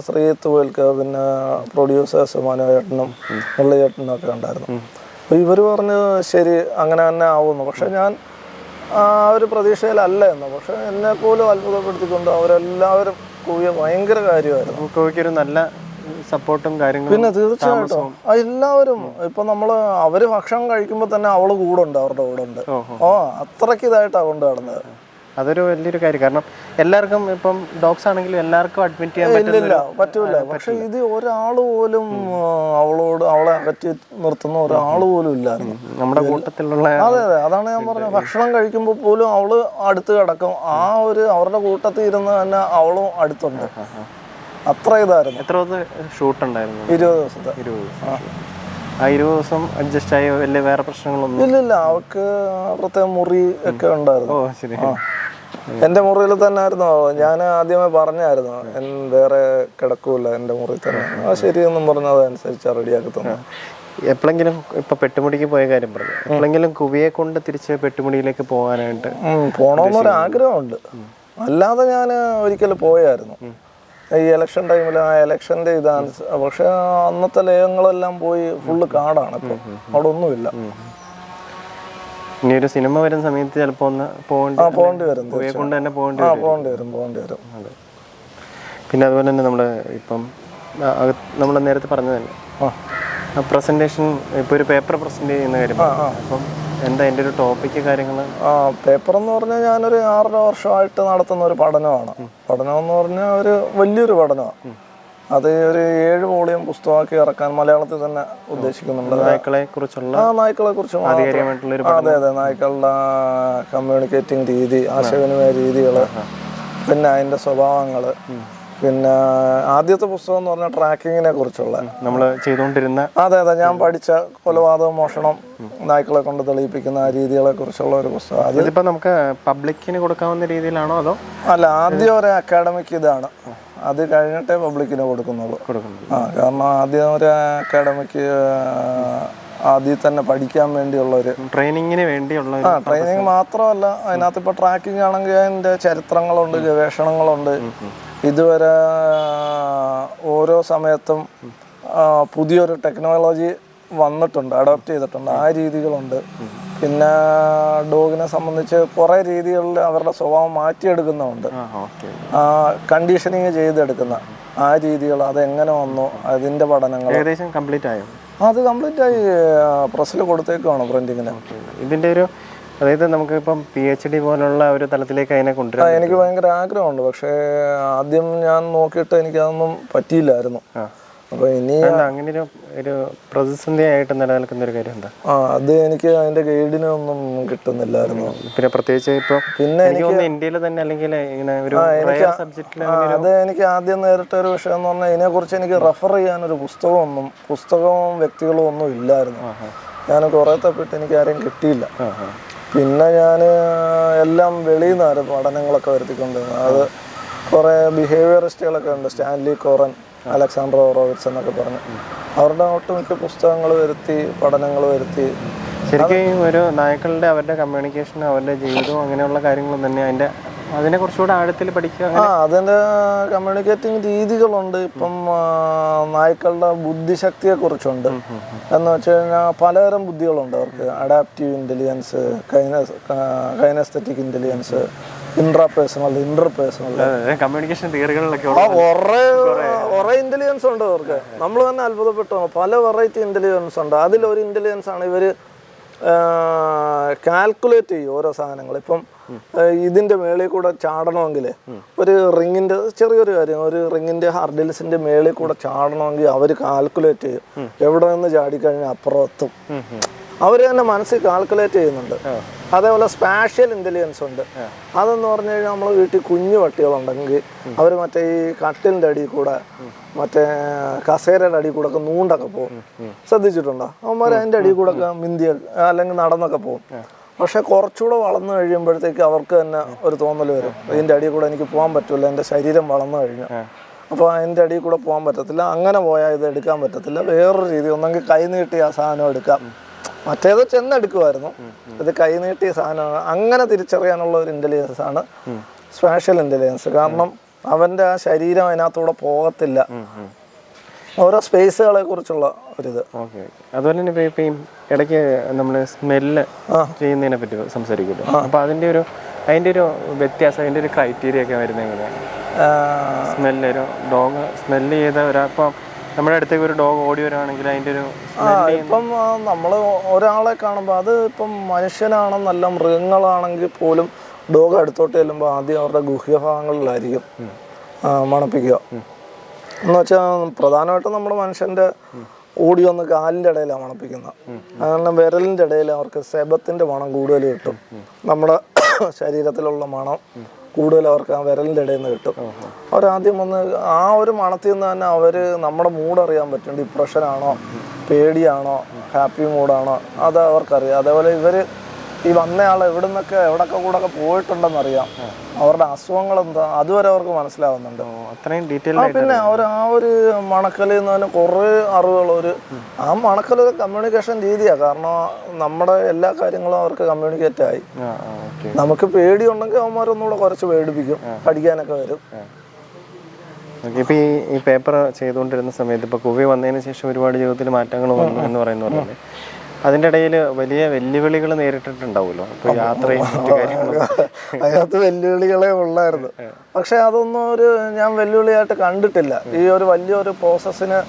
ശ്രീത്ത് പോൽക്ക് പിന്നെ പ്രൊഡ്യൂസേഴ്സ് മനോചേട്ടനും മുള്ളിയേട്ടനും ഒക്കെ ഉണ്ടായിരുന്നു. അപ്പോൾ ഇവർ പറഞ്ഞു ശരി അങ്ങനെ തന്നെ ആവുന്നു. പക്ഷെ ഞാൻ ആ ഒരു പ്രതീക്ഷയിലല്ല എന്ന്. പക്ഷെ എന്നെ പോലും അത്ഭുതപ്പെടുത്തിക്കൊണ്ട് അവരെല്ലാവരും കൂവിയ ഭയങ്കര കാര്യമായിരുന്നു. കോഴിക്കൊരു നല്ല സപ്പോർട്ടും കാര്യങ്ങളും പിന്നെ തീർച്ചയായിട്ടും. എല്ലാവരും ഇപ്പൊ നമ്മൾ അവർ ഭക്ഷണം കഴിക്കുമ്പോ തന്നെ അവൾ കൂടെ ഉണ്ട് അവരുടെ കൂടെ ഉണ്ട്. ഓ അത്രയ്ക്ക് ഇതായിട്ടാണ് കൊണ്ട് നടന്നത്. അതൊരു വലിയൊരു കാര്യം. കാരണം എല്ലാവർക്കും ഇപ്പം ഡോക്സ് ആണെങ്കിലും എല്ലാവർക്കും അഡ്മിറ്റ് ചെയ്യാൻ പറ്റില്ല പറ്റൂല. പക്ഷെ ഇത് ഒരാൾ പോലും അവളോട് അവളെ അകറ്റി നിർത്തുന്ന ഒരാൾ പോലും ഇല്ലായിരുന്നു. നമ്മുടെ കൂട്ടത്തിലുള്ള അതെ അതെ. അതാണ് ഞാൻ പറഞ്ഞത്. ഭക്ഷണം കഴിക്കുമ്പോൾ പോലും അവൾ അടുത്ത് കിടക്കും. ആ ഒരു അവരുടെ കൂട്ടത്തിൽ ഇരുന്ന് തന്നെ അവളും അടുത്തുണ്ട്. അത്ര ഇതായിരുന്നു. എത്ര ദിവസം ഷൂട്ട് ഉണ്ടായിരുന്നു? ഇരുപത് ദിവസത്തെ. ഇരുപത് ആ ഇരുപത് ദിവസം അഡ്ജസ്റ്റ് ആയി വലിയ വേറെ പ്രശ്നങ്ങളൊന്നും ഇല്ല ഇല്ല. അവൾക്ക് പ്രത്യേക മുറി ഒക്കെ ഉണ്ടായിരുന്നു. ഓ ശരി. എന്റെ മുറിയിൽ തന്നെ ആയിരുന്നു. ഞാൻ ആദ്യമേ പറഞ്ഞായിരുന്നു വേറെ കിടക്കൂല എന്റെ മുറിയിൽ തന്നെ. ആ ശരിയെന്നും പറഞ്ഞു അതനുസരിച്ച് റെഡിയാക്കി തന്നു. എപ്പോഴെങ്കിലും ഇപ്പൊ പെട്ടുമുടിക്ക് പോയ കാര്യം പറഞ്ഞു. എപ്പോഴെങ്കിലും കുവിയെ കൊണ്ട് തിരിച്ച് പെട്ടുമുടിയിലേക്ക് പോകാനായിട്ട് പോണോന്നൊരു ആഗ്രഹമുണ്ട്. അല്ലാതെ ഞാൻ ഒരിക്കലും പോയായിരുന്നു. ഈ ഇലക്ഷൻ ടൈമിൽ ആ ഇലക്ഷന്റെ ഇതാണ്. പക്ഷെ അന്നത്തെ ലേഖങ്ങളെല്ലാം പോയി ഫുള്ള് കാടാണ് ഇപ്പം. അവിടെ ഒന്നുമില്ല ഇനി ഒരു സിനിമ വരുന്ന സമയത്ത് ചിലപ്പോ ഒന്ന് പോകേണ്ടി പോകേണ്ടി വരും കൊണ്ട് തന്നെ പോകേണ്ടി ആ വരും. പോകേണ്ടി വരും പോകേണ്ടി വരും. അതെ. പിന്നെ അതുപോലെ തന്നെ നമ്മൾ ഇപ്പം നമ്മൾ നേരത്തെ പറഞ്ഞതന്നെ പ്രസന്റേഷൻ ഇപ്പൊ ഒരു പേപ്പർ പ്രസന്റ് ചെയ്യുന്ന കാര്യം. അപ്പം എന്താ എന്റെ ഒരു ടോപ്പിക്ക് കാര്യങ്ങൾ ആ പേപ്പർ എന്ന് പറഞ്ഞാൽ ഞാനൊരു ആറര വർഷമായിട്ട് നടത്തുന്ന ഒരു പഠനമാണ്. പഠനം എന്ന് പറഞ്ഞാൽ ഒരു വലിയൊരു പഠനമാണ്. അത് ഒരു ഏഴ് വോളിയം പുസ്തകമാക്കി ഇറക്കാൻ മലയാളത്തിൽ തന്നെ ഉദ്ദേശിക്കുന്നുണ്ട്. നായ്ക്കളെ കുറിച്ചുള്ള ആ നായ്ക്കളെ കുറിച്ച് അതെ അതെ നായ്ക്കളുടെ കമ്മ്യൂണിക്കേറ്റിംഗ് രീതി ആശയവിനിമയ രീതികൾ പിന്നെ അതിന്റെ സ്വഭാവങ്ങൾ പിന്നെ ആദ്യത്തെ പുസ്തകം എന്ന് പറഞ്ഞാൽ ട്രാക്കിങ്ങിനെ കുറിച്ചുള്ള. നമ്മൾ ചെയ്തുകൊണ്ടിരുന്ന അതെ അതെ ഞാൻ പഠിച്ച കൊലപാതകം മോഷണം നായ്ക്കളെ കൊണ്ട് തെളിയിപ്പിക്കുന്ന ആ രീതികളെ കുറിച്ചുള്ള ഒരു പുസ്തകം. അത് ഇതിപ്പോ നമുക്ക് പബ്ലിക്കിന് കൊടുക്കാവുന്ന രീതിയിലാണോ അതോ അല്ല ആദ്യം ഒരു അക്കാഡമിക് ഇതാണ്. അത് കഴിഞ്ഞിട്ടേ പബ്ലിക്കിന് കൊടുക്കുന്നുള്ളൂ. ആ കാരണം ആദ്യം ഒരു അക്കാഡമിക് ആദ്യം തന്നെ പഠിക്കാൻ വേണ്ടിയുള്ള ഒരു ട്രെയിനിങ്ങിന് വേണ്ടിയുള്ള ആ ട്രെയിനിങ് മാത്രമല്ല അതിനകത്ത് ഇപ്പൊ ട്രാക്കിംഗ് ആണെങ്കിൽ അതിന്റെ ചരിത്രങ്ങളുണ്ട് ഗവേഷണങ്ങളുണ്ട്. ഇതുവരെ ഓരോ സമയത്തും പുതിയൊരു ടെക്നോളജി വന്നിട്ടുണ്ട് അഡോപ്റ്റ് ചെയ്തിട്ടുണ്ട്. ആ രീതികളുണ്ട്. പിന്നെ ഡോഗിനെ സംബന്ധിച്ച് കുറേ രീതികളിൽ അവരുടെ സ്വഭാവം മാറ്റിയെടുക്കുന്നുണ്ട് കണ്ടീഷനിങ് ചെയ്തെടുക്കുന്ന ആ രീതികൾ അതെങ്ങനെ വന്നു അതിന്റെ പഠനങ്ങൾ. ഏകദേശം കംപ്ലീറ്റ് ആയോ? അത് കംപ്ലീറ്റ് ആയി പ്രസ്സിൽ കൊടുത്തേക്കാണ് പ്രിന്റിങ്ങിന്. ഇതിന്റെ ഒരു അതായത് നമുക്ക് ഇപ്പം പി എച്ച് ഡി പോലുള്ള ഒരു തലത്തിലേക്ക് അതിനെ കൊണ്ടുവരാൻ എനിക്ക് ഭയങ്കര ആഗ്രഹമുണ്ട്. പക്ഷേ ആദ്യം ഞാൻ നോക്കിയിട്ട് എനിക്കതൊന്നും പറ്റിയില്ലായിരുന്നു. അപ്പൊ ഇനി അങ്ങനെ ഒരു ഒരു പ്രതിസന്ധി ആയിട്ട് നിലനിൽക്കുന്ന ഒരു കാര്യം എന്താ ആ അത് എനിക്ക് അതിന്റെ ഗൈഡിനൊന്നും കിട്ടുന്നില്ലായിരുന്നു. പിന്നെ പ്രത്യേകിച്ച് ഇപ്പൊ പിന്നെ എനിക്ക് ഇന്ത്യയിൽ തന്നെ അല്ലെങ്കിൽ ഇങ്ങനെ ഒരു സബ്ജക്റ്റിൽ അത് എനിക്ക് ആദ്യം നേരിട്ട ഒരു വിഷയം എന്ന് പറഞ്ഞാൽ ഇതിനെ കുറിച്ച് എനിക്ക് റെഫർ ചെയ്യാനൊരു പുസ്തകമൊന്നും പുസ്തകവും വ്യക്തികളും ഒന്നും ഇല്ലായിരുന്നു. ഞാൻ കുറെ തപ്പിട്ട് എനിക്ക് ആരെയും കിട്ടിയില്ല. പിന്നെ ഞാൻ എല്ലാം വെളിയിൽ നിന്നായിരുന്നു പഠനങ്ങളൊക്കെ വരുത്തിക്കൊണ്ടിരുന്നത്. അത് കുറേ ബിഹേവിയറിസ്റ്റുകളൊക്കെ ഉണ്ട്. സ്റ്റാൻലി കോറൻ അലക്സാണ്ടർ ഓറോവിറ്റ്സ് എന്നൊക്കെ പറഞ്ഞു. അവരുടെ ഒട്ടുമിക്ക പുസ്തകങ്ങൾ വരുത്തി പഠനങ്ങൾ വരുത്തി. ശരിക്കും ഒരു നായ്ക്കളുടെ അവരുടെ കമ്മ്യൂണിക്കേഷനും അവരുടെ ജീവിതവും അങ്ങനെയുള്ള കാര്യങ്ങളും തന്നെ അതിന്റെ അതിനെ കുറച്ചുകൂടെ ആഴത്തിൽ പഠിക്കുക ആ അതിന്റെ കമ്മ്യൂണിക്കേറ്റിംഗ് രീതികളുണ്ട്. ഇപ്പം നായ്ക്കളുടെ ബുദ്ധിശക്തിയെ കുറിച്ചുണ്ട്. എന്ന് വെച്ച് കഴിഞ്ഞാൽ പലതരം ബുദ്ധികളുണ്ട് അവർക്ക്. Adaptive intelligence kines kinesthetic intelligence intra personal inter personal communication തിയറികളിലൊക്കെ കുറേ ഇന്റലിജൻസ് ഉണ്ട് അവർക്ക്. നമ്മൾ തന്നെ അത്ഭുതപ്പെട്ടു. പല വെറൈറ്റി ഇന്റലിജൻസ് ഉണ്ട്. അതിലൊരു ഇന്റലിജൻസ് ആണ് ഇവർ കാൽക്കുലേറ്റ് ചെയ്യും ഓരോ സാധനങ്ങൾ. ഇപ്പം ഇതിന്റെ മേളിൽ കൂടെ ചാടണമെങ്കിൽ ഒരു റിങ്ങിന്റെ ചെറിയൊരു കാര്യം ഒരു റിങ്ങിന്റെ ഹർഡിൽസിന്റെ മേളിൽ കൂടെ ചാടണമെങ്കിൽ അവർ കാൽക്കുലേറ്റ് ചെയ്യും. എവിടെ നിന്ന് ചാടിക്കഴിഞ്ഞാൽ അപ്പുറം എത്തും അവർ തന്നെ മനസ്സിൽ കാൽക്കുലേറ്റ് ചെയ്യുന്നുണ്ട്. അതേപോലെ സ്പാഷ്യൽ ഇന്റലിജൻസ് ഉണ്ട്. അതെന്ന് പറഞ്ഞു കഴിഞ്ഞാൽ നമ്മൾ വീട്ടിൽ കുഞ്ഞു പട്ടികളുണ്ടെങ്കിൽ അവർ മറ്റേ ഈ കട്ടിലിന്റെ അടിയിൽ കൂടെ മറ്റേ കസേരയുടെ അടിയിൽ കൂടെ ഒക്കെ നൂണ്ടൊക്കെ പോകും. ശ്രദ്ധിച്ചിട്ടുണ്ടോ? അവന്മാർ അതിന്റെ അടിയിൽ കൂടെ ഒക്കെ മിന്തിയ അല്ലെങ്കിൽ നടന്നൊക്കെ പോകും. പക്ഷെ കുറച്ചുകൂടെ വളർന്നു കഴിയുമ്പോഴത്തേക്ക് അവർക്ക് തന്നെ ഒരു തോന്നൽ വരും. ഇതിന്റെ അടിയിൽ കൂടെ എനിക്ക് പോകാൻ പറ്റില്ല എന്റെ ശരീരം വളർന്നു കഴിഞ്ഞു. അപ്പോൾ അതിന്റെ അടിയിൽ കൂടെ പോകാൻ പറ്റത്തില്ല അങ്ങനെ പോയാൽ ഇത് എടുക്കാൻ പറ്റത്തില്ല. വേറൊരു രീതി ഒന്നെങ്കിൽ കൈ നീട്ടി ആ സാധനം എടുക്കാം. മറ്റേത് ചെന്നെടുക്കുമായിരുന്നു ഇത് കൈനീട്ടിയ സാധനമാണ്. അങ്ങനെ തിരിച്ചറിയാനുള്ള ഒരു ഇന്റലിജൻസ് ആണ് സ്പേഷ്യൽ ഇന്റലിജൻസ് കാരണം അവന്റെ ആ ശരീരം അതിനകത്തൂടെ പോകത്തില്ല. ഓരോ സ്പേസുകളെ കുറിച്ചുള്ള ഒരിത്. ഓക്കെ. അതുപോലെ തന്നെ ഇപ്പൊ- ഇടയ്ക്ക് നമ്മൾ സ്മെല്ല്. ചെയ്യുന്നതിനെ പറ്റി സംസാരിക്കുമല്ലോ. അപ്പൊ അതിന്റെ ഒരു അതിന്റെ ഒരു വ്യത്യാസം അതിന്റെ ഒരു ക്രൈറ്റീരിയ ഒക്കെ വരുന്നത് എങ്ങനെയാണ്? സ്മെല്ല് ഒരു ഡോഗ് സ്മെല്ല് ചെയ്ത ഒരാ ഇപ്പം നമ്മുടെ അടുത്തേക്ക് ഒരു ഡോഗ് ഓടി വരുവാണെങ്കിൽ അതിന്റെ ഒരു ആ ഇപ്പം നമ്മൾ ഒരാളെ കാണുമ്പോൾ അത് ഇപ്പം മനുഷ്യനാണെന്നല്ല മൃഗങ്ങളാണെങ്കിൽ പോലും ഡോഗ് അടുത്തോട്ട് ചെല്ലുമ്പോൾ ആദ്യം അവരുടെ ഗുഹ്യഭാഗങ്ങളിലായിരിക്കും മണപ്പിക്കുക. എന്ന് വെച്ചാൽ പ്രധാനമായിട്ടും നമ്മുടെ മനുഷ്യന്റെ ഓടി വന്ന് കാലിന്റെ ഇടയിലാണ് മണപ്പിക്കുന്നത്. കാരണം വിരലിന്റെ ഇടയിൽ അവർക്ക് സെബത്തിന്റെ മണം കൂടുതൽ കിട്ടും. നമ്മുടെ ശരീരത്തിലുള്ള മണം കൂടുതൽ അവർക്ക് ആ വിരലിന്റെ ഇടയിൽ നിന്ന് കിട്ടും. അവരാദ്യം വന്ന് ആ ഒരു മണത്തിൽ നിന്ന് തന്നെ അവർ നമ്മുടെ മൂഡ് അറിയാൻ പറ്റും ഡിപ്രഷനാണോ പേടിയാണോ? ഹാപ്പി മൂഡാണോ അത് അവർക്കറിയാം. അതേപോലെ ഇവർ ഈ വന്നയാൾ എവിടെ നിന്നൊക്കെ എവിടൊക്കെ കൂടെ ഒക്കെ പോയിട്ടുണ്ടെന്നറിയാം അവരുടെ അസുഖങ്ങൾ എന്താ അതുവരെ അവർക്ക് മനസ്സിലാവുന്നുണ്ട്. അത്രയും ഡീറ്റെയിൽ പിന്നെ അവർ ആ ഒരു മണക്കലിൽ നിന്ന് തന്നെ കുറേ അറിവുകൾ ഒരു ആ മണക്കൽ ഒരു കമ്മ്യൂണിക്കേഷൻ രീതിയാണ് കാരണം നമ്മുടെ എല്ലാ കാര്യങ്ങളും അവർക്ക് കമ്മ്യൂണിക്കേറ്റ് ആയി. നമുക്ക് പേടി നമുക്ക് പേടിയുണ്ടെങ്കിൽ അവന്മാരൊന്നുകൂടെ കുറച്ച് പേടിപ്പിക്കും പഠിക്കാനൊക്കെ വരും. ഇപ്പൊ ഈ ഈ പേപ്പർ ചെയ്തുകൊണ്ടിരുന്ന സമയത്ത് ഇപ്പൊ കുവി വന്നതിന് ശേഷം ഒരുപാട് ജീവിതത്തിൽ മാറ്റങ്ങൾ വന്നു എന്ന് പറയുന്ന പോലെ അതിന്റെ ഇടയിൽ വലിയ വെല്ലുവിളികൾ നേരിട്ടിട്ടുണ്ടാവുമല്ലോ. ഇപ്പൊ യാത്രയും അതിനകത്ത് വെല്ലുവിളികളെ ഉള്ളായിരുന്നു. പക്ഷെ അതൊന്നും ഒരു ഞാൻ വെല്ലുവിളിയായിട്ട് കണ്ടിട്ടില്ല. ഈ ഒരു വലിയൊരു പ്രോസസ്സിന്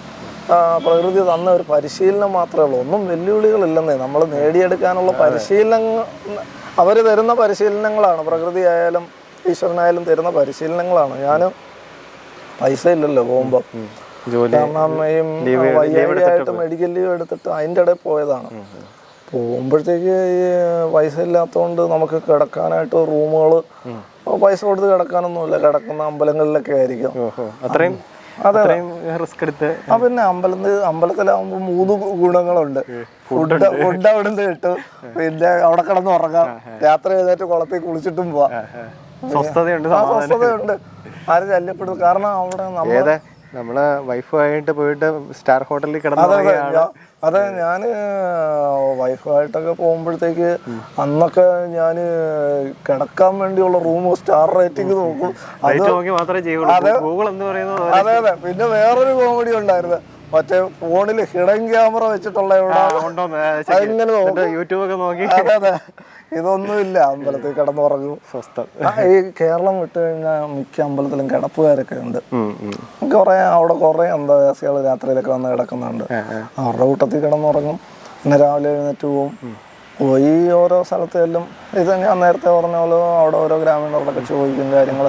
പ്രകൃതി തന്ന ഒരു പരിശീലനം മാത്രമേ ഉള്ളൂ. ഒന്നും വെല്ലുവിളികളില്ലെന്നേ. നമ്മൾ നേടിയെടുക്കാനുള്ള പരിശീലനം അവർ തരുന്ന പരിശീലനങ്ങളാണ്. പ്രകൃതി ആയാലും ഈശ്വരനായാലും തരുന്ന പരിശീലനങ്ങളാണ്. ഞാൻ പൈസ ഇല്ലല്ലോ പോകുമ്പോൾ. ജോലി കാരണം ഈ വയ്യായിട്ട് മെഡിക്കൽ ലീവ് എടുത്തിട്ട് അതിന്റെ ഇടയിൽ പോയതാണ്. പോകുമ്പോഴത്തേക്ക് ഈ പൈസ ഇല്ലാത്തതുകൊണ്ട് നമുക്ക് കിടക്കാനായിട്ട് റൂമുകൾ പൈസ കൊടുത്ത് കിടക്കാനൊന്നുമില്ല. കിടക്കുന്ന അമ്പലങ്ങളിലൊക്കെ ആയിരിക്കും. അത്രയും അതെ റിസ്ക് എടുത്ത്. ആ പിന്നെ അമ്പലത്തിൽ അമ്പലത്തിലാവുമ്പോൾ മൂന്ന് ഗുണങ്ങളുണ്ട്. ഫുഡ് ഫുഡ് അവിടുന്ന് കിട്ടും. പിന്നെ അവിടെ കിടന്ന് ഉറങ്ങാം. രാത്രി എഴുന്നേറ്റ് കുളത്തിൽ കുളിച്ചിട്ടും പോവാം. സ്വസ്ഥതയുണ്ട് സ്വസ്ഥതയുണ്ട്. ആരും ശല്യപ്പെടും കാരണം അവിടെ നമ്മൾ നമ്മളെ വൈഫുമായിട്ട് പോയിട്ട് സ്റ്റാർ ഹോട്ടലിൽ ഞാ- അതെ ഞാൻ വൈഫായിട്ടൊക്കെ പോകുമ്പോഴത്തേക്ക് അന്നൊക്കെ ഞാൻ കിടക്കാൻ വേണ്ടിയുള്ള റൂം സ്റ്റാർ റേറ്റിംഗ് നോക്കും. അതെ അതെ അതെ പിന്നെ വേറൊരു കോമഡി ഉണ്ടായിരുന്നു. മറ്റേ ഫോണിൽ ഹിഡൻ ക്യാമറ വെച്ചിട്ടുള്ള ഒക്കെ നോക്കി. അതെ അതെ. ഇതൊന്നുമില്ല. അമ്പലത്തിൽ കിടന്നുറങ്ങും. സ്വസ്ഥം. ഈ കേരളം വിട്ടു കഴിഞ്ഞാൽ മിക്ക അമ്പലത്തിലും കിടപ്പുകാരൊക്കെ ഉണ്ട്. കുറെ അവിടെ കുറെ അന്തവാസികൾ രാത്രിയിലൊക്കെ വന്ന് കിടക്കുന്നുണ്ട്. അവരുടെ കൂട്ടത്തിൽ കിടന്നുറങ്ങും. പിന്നെ രാവിലെ എഴുന്നേറ്റ് പോവും. പോയി ഓരോ സ്ഥലത്തേലും ഇത് ഞാൻ നേരത്തെ പറഞ്ഞ പോലെ അവിടെ ഓരോ ഗ്രാമീണരോടൊക്കെ ചോദിക്കും കാര്യങ്ങൾ.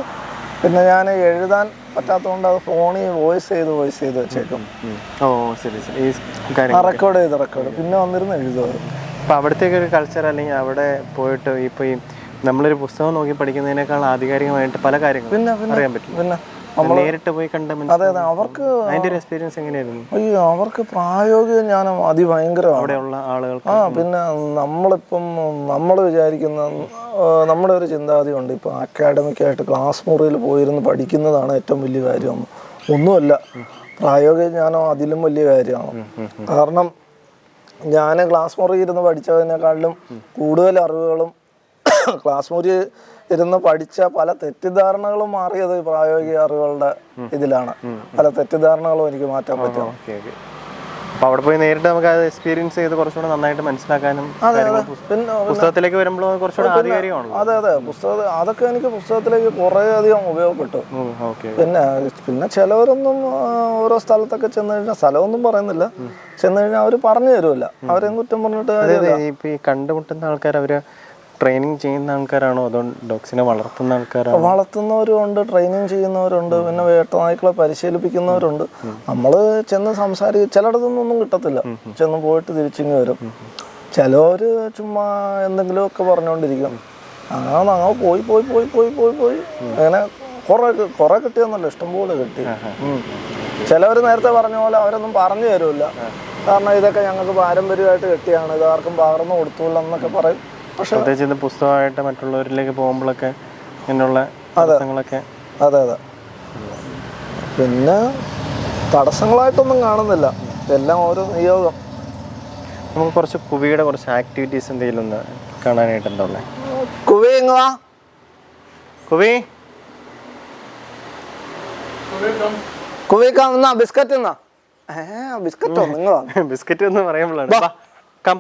പിന്നെ ഞാൻ എഴുതാൻ പറ്റാത്തതുകൊണ്ട് അത് ഫോണിൽ വോയിസ് ചെയ്ത് വോയിസ് ചെയ്ത് വെച്ചേക്കും. ഓ ശരി ശരി. റെക്കോർഡ് ചെയ്ത് റെക്കോർഡ്. പിന്നെ വന്നിരുന്നു എഴുതുമായിരുന്നു അപ്പൊ അവിടത്തേക്ക് ഒരു കൾച്ചർ അല്ലെങ്കിൽ അവിടെ പോയിട്ട് ഇപ്പോൾ ഈ നമ്മളൊരു പുസ്തകം നോക്കി പഠിക്കുന്നതിനേക്കാൾ ആധികാരികമായിട്ട് പല കാര്യങ്ങളും അറിയാൻ പറ്റും പിന്നെ നേരിട്ട് പോയി കണ്ട അതെ അതെ അവർക്ക് അതിന്റെ ഒരു എക്സ്പീരിയൻസ് എങ്ങനെയായിരുന്നു? അയ്യോ അവർക്ക് പ്രായോഗിക ജ്ഞാനം അതിഭയങ്കരമാണ്. അവിടെയുള്ള ആളുകൾ ആ പിന്നെ നമ്മളിപ്പം നമ്മൾ വിചാരിക്കുന്ന നമ്മുടെ ഒരു ചിന്താഗതി ഉണ്ട് ഇപ്പം അക്കാഡമിക്കായിട്ട് ക്ലാസ് മുറിയിൽ പോയിരുന്ന് പഠിക്കുന്നതാണ് ഏറ്റവും വലിയ കാര്യം. ഒന്നുമല്ല പ്രായോഗിക ജ്ഞാനം അതിലും വലിയ കാര്യമാണ്. കാരണം ഞാൻ ക്ലാസ് മുറി ഇരുന്ന് പഠിച്ചതിനേക്കാളിലും കൂടുതൽ അറിവുകളും ക്ലാസ് മുറി ഇരുന്ന് പഠിച്ച പല തെറ്റിദ്ധാരണകളും മാറിയത് പ്രായോഗിക അറിവുകളുടെ ഇതിലാണ്. പല തെറ്റിദ്ധാരണകളും എനിക്ക് മാറ്റാൻ പറ്റും ഓക്കെ ഓക്കെ അപ്പൊ അവിടെ പോയി നേരിട്ട് നമുക്ക് അത് എക്സ്പീരിയൻസ് ചെയ്ത് കുറച്ചുകൂടെ നന്നായിട്ട് മനസ്സിലാക്കാനും പുസ്തകത്തിലേക്ക് വരുമ്പോൾ കുറച്ചുകൂടെ ആധികാരികമാണല്ലോ. അതെ അതെ. പുസ്തകം അതൊക്കെ എനിക്ക് പുസ്തകത്തിലേക്ക് കുറേ അധികം ഉപയോഗപ്പെട്ടു പിന്നെ പിന്നെ ചിലവരൊന്നും ഓരോ സ്ഥലത്തൊക്കെ ചെന്ന് കഴിഞ്ഞാൽ സ്ഥലമൊന്നും പറയുന്നില്ല. ചെന്ന് കഴിഞ്ഞാൽ അവർ പറഞ്ഞു തരുമല്ല അവരെയും കുറ്റം പറഞ്ഞിട്ട് ഈ കണ്ടുമുട്ടുന്ന ആൾക്കാർ അവർ ട്രെയിനിങ് ചെയ്യുന്ന ആൾക്കാരാണോ? അതോ ഡോഗ്സിനെ വളർത്തുന്ന ആൾക്കാരാണോ? വളർത്തുന്നവരും ഉണ്ട് ട്രെയിനിങ് ചെയ്യുന്നവരുണ്ട് പിന്നെ വേട്ടനായ്ക്കളെ പരിശീലിപ്പിക്കുന്നവരുണ്ട്. നമ്മൾ ചെന്ന് സംസാരിക്കും ചിലയിടത്തൊന്നും ഒന്നും കിട്ടത്തില്ല. ചെന്ന് പോയിട്ട് തിരിച്ചിങ്ങ് വരും. ചിലവർ ചുമ്മാ എന്തെങ്കിലുമൊക്കെ പറഞ്ഞുകൊണ്ടിരിക്കും അങ്ങനെ ഞങ്ങൾ പോയി പോയി പോയി പോയി പോയി പോയി. അങ്ങനെ കുറെ കുറെ കിട്ടിയെന്നല്ല ഇഷ്ടംപോലെ കിട്ടി. ചിലവർ നേരത്തെ പറഞ്ഞ പോലെ അവരൊന്നും പറഞ്ഞു തരുമില്ല കാരണം ഇതൊക്കെ ഞങ്ങൾക്ക് പാരമ്പര്യമായിട്ട് കിട്ടിയാണ്. ഇത് ആർക്കും പകർന്നു കൊടുത്തൂല്ല എന്നൊക്കെ പറയും. പ്രത്യേകിച്ച് ഇത് പുസ്തകമായിട്ട് മറ്റുള്ളവരിലേക്ക് പോകുമ്പോഴൊക്കെ ഇങ്ങനെയുള്ള തടസ്സങ്ങളൊക്കെ അതെ അതെ. പിന്നെ തടസ്സങ്ങളായിട്ടൊന്നും കാണുന്നില്ല. എല്ലാം ഓരോ നിയോഗം. നമുക്ക് കുറച്ച് കുവിയുടെ കുറച്ച് ആക്ടിവിറ്റീസ് എന്തെങ്കിലും ഒന്ന് കാണാനായിട്ട് എന്താ ഉള്ളത് കുവേങ്ങുവാ കുവി? കുവിക്കാം എന്നാ ബിസ്ക്കറ്റ് എന്നാ ഏ ബിസ്ക്കറ്റോ നിങ്ങളോ? ബിസ്ക്കറ്റ് എന്ന് പറയുമ്പോഴാണ്. വാ, കം.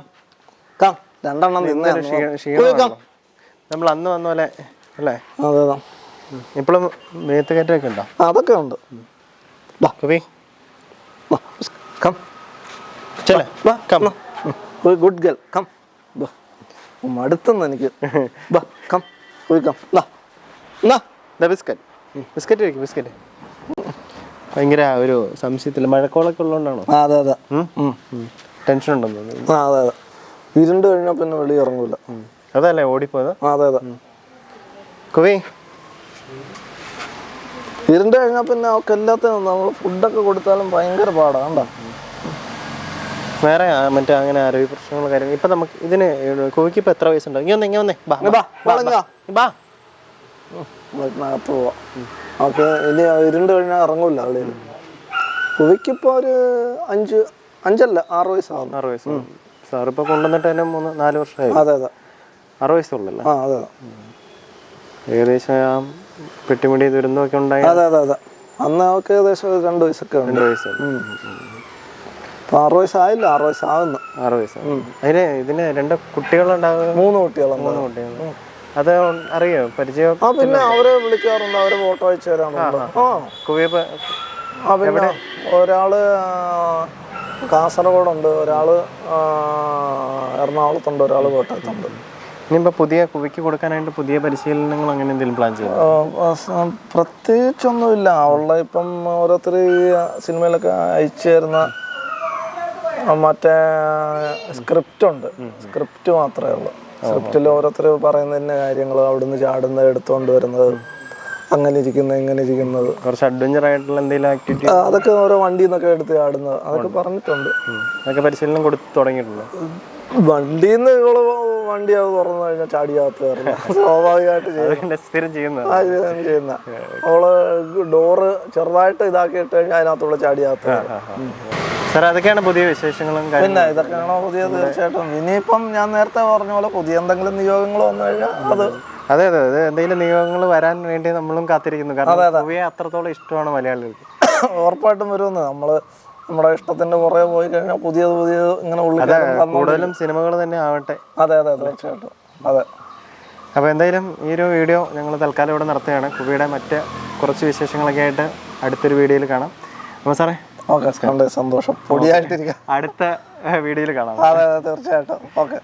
കം. രണ്ടെണ്ണം തിന്നേ ഇന്നൊരു നമ്മൾ അന്ന് വന്ന പോലെ അല്ലേ? അതെ ഇപ്പോഴും മേത്ത് കയറ്റൊക്കെ ഉണ്ടോ? അതൊക്കെ ഉണ്ട്. കം. ചെല്ലേ. വാ കം. Good girl. കം. മടുത്തുന്നു എനിക്ക്. കം. എന്നാ ദാ ബിസ്ക്കറ്റ്. ബിസ്ക്കറ്റ് കഴിക്കും ബിസ്ക്കറ്റ്. ഭയങ്കര ഒരു സംശയത്തില്ല മഴക്കോളൊക്കെ ഉള്ളതുകൊണ്ടാണോ അതെ അതെ. ടെൻഷൻ ഉണ്ടെന്ന് തോന്നുന്നു. അതെ അതെ. ഇരുണ്ട് കഴിഞ്ഞാൽ പിന്നെ വെളി ഇറങ്ങൂല. അതല്ലേ ഓടിപ്പോയത്? ആ അതെ അതെ. കുവി. ഇരുണ്ട് കഴിഞ്ഞാൽ പിന്നെ അവർക്ക് എല്ലാത്തിനും നമ്മൾ ഫുഡൊക്കെ കൊടുത്താലും ഭയങ്കര പാടാണ് കണ്ടോ? വേറെ മറ്റേ അങ്ങനെ ആരോഗ്യ പ്രശ്നങ്ങൾ കാര്യങ്ങൾ ഇപ്പൊ നമുക്ക് ഇതിന് കുവിക്ക് ഇപ്പൊ എത്ര വയസ്സുണ്ടോ? ഇങ്ങനെ വന്നേ ഇങ്ങനെ ബാ, പോവാം. അവർക്ക് ഇനി ഇരുണ്ട് കഴിഞ്ഞാൽ ഇറങ്ങൂല വെളിയിൽ. കുവിക്കിപ്പോ ഒരു അഞ്ച് അഞ്ചല്ല ആറ് വയസ്സാകും ആറ് വയസ്സ് സാർ ഇപ്പൊ കൊണ്ടുവന്നിട്ട് തന്നെ മൂന്ന് നാല് വർഷമായി. അതെ അതെ. ആറ് വയസ്സുള്ളല്ലേ? ആ അതെ ഏകദേശം ആ പെട്ടിമുടി ദുരന്തമൊക്കെ ഉണ്ടായി അതെ അതെ അതെ. അന്ന് അവർക്ക് ഏകദേശം രണ്ടു വയസ്സൊക്കെ ഉണ്ട്. രണ്ട് വയസ്സുണ്ട് അപ്പൊ ആറ് വയസ്സായില്ല ആറ് വയസ്സാകുന്നു ആറ് വയസ്സ്. അതിന് ഇതിന് രണ്ട് കുട്ടികളുണ്ടാവുക മൂന്ന് കുട്ടികളാണ് മൂന്ന് കുട്ടികൾ. അത് അറിയോ? പരിചയം ആ പിന്നെ അവരെ വിളിക്കാറുണ്ട്. അവരെ ഫോട്ടോ അയച്ചു തരാറുണ്ട്. ആ കുവിയപ്പ ആ. പിന്നെ ഒരാൾ കാസർഗോഡുണ്ട്. ഒരാൾ എറണാകുളത്തുണ്ട് ഒരാൾ കോട്ടയത്തുണ്ട്. ഇനിയിപ്പോൾ പുതിയ കുവിക്ക് കൊടുക്കാനായിട്ട് പുതിയ പരിശീലനങ്ങൾ അങ്ങനെ എന്തെങ്കിലും പ്ലാൻ സ- പ്രത്യേകിച്ചൊന്നുമില്ല. അവളുടെ ഇപ്പം ഓരോരുത്തർ ഈ സിനിമയിലൊക്കെ അയച്ചു തരുന്ന മറ്റേ സ്ക്രിപ്റ്റ് ഉണ്ട്. സ്ക്രിപ്റ്റ് മാത്രമേ ഉള്ളൂ. സ്ക്രിപ്റ്റിൽ ഓരോരുത്തർ പറയുന്നതിന്റെ കാര്യങ്ങൾ അവിടുന്ന് ചാടുന്നത് എടുത്തുകൊണ്ട് വരുന്നത്. അങ്ങനെ ഇരിക്കുന്നത് ഇങ്ങനെ ഇരിക്കുന്നത് കുറച്ച് അഡ്വഞ്ചർ ആയിട്ടുള്ള എന്തെങ്കിലും ആക്ടിവിറ്റി അതൊക്കെ ഓരോ വണ്ടിയിൽ നിന്നൊക്കെ എടുത്ത് ആടുന്നത് അതൊക്കെ പറഞ്ഞിട്ടുണ്ട്. അതൊക്കെ പരിശീലനം കൊടുത്ത് തുടങ്ങിയിട്ടുണ്ടോ? വണ്ടിയിൽ നിന്ന് ഇവൾ വണ്ടി അത് തുറന്നു കഴിഞ്ഞാൽ ചാടിയാത്ത സ്വാഭാവികമായിട്ട് സ്ഥിരം ചെയ്യുന്ന. അവൾ ഡോറ് ചെറുതായിട്ട് ഇതാക്കിയിട്ട് കഴിഞ്ഞാൽ അതിനകത്തുള്ള ചാടിയാത്ത സാർ അതൊക്കെയാണ് പുതിയ വിശേഷങ്ങളും പിന്നെ ഇതൊക്കെയാണോ പുതിയ തീർച്ചയായിട്ടും. ഇനിയിപ്പം ഞാൻ നേരത്തെ പറഞ്ഞ പോലെ പുതിയ എന്തെങ്കിലും നിയോഗങ്ങൾ വന്നു കഴിഞ്ഞാൽ അത് അതെ അതെ അതെ. എന്തെങ്കിലും നിയമങ്ങൾ വരാൻ വേണ്ടി നമ്മളും കാത്തിരിക്കുന്നു. കാരണം കുവിയെ അത്രത്തോളം ഇഷ്ടമാണ് മലയാളികൾക്ക്. ഉറപ്പായിട്ടും വരുമെന്ന്. നമ്മൾ നമ്മുടെ ഇഷ്ടത്തിന്റെ പുറകെ പോയി കഴിഞ്ഞാൽ പുതിയത് പുതിയത് ഇങ്ങനെ ഉള്ളിൽ കൂടുതലും സിനിമകൾ തന്നെ ആവട്ടെ. അതെ അതെ തീർച്ചയായിട്ടും. അതെ. അപ്പോൾ എന്തായാലും ഈ ഒരു വീഡിയോ ഞങ്ങൾ തൽക്കാലം ഇവിടെ നിർത്തുകയാണ്. കുവിയുടെ മറ്റ് കുറച്ച് വിശേഷങ്ങളൊക്കെ ആയിട്ട് അടുത്തൊരു വീഡിയോയിൽ കാണാം. അപ്പോൾ സാറേ ഓക്കെ സന്തോഷം. അടുത്ത വീഡിയോയിൽ കാണാം. അതെ തീർച്ചയായിട്ടും. ഓക്കെ.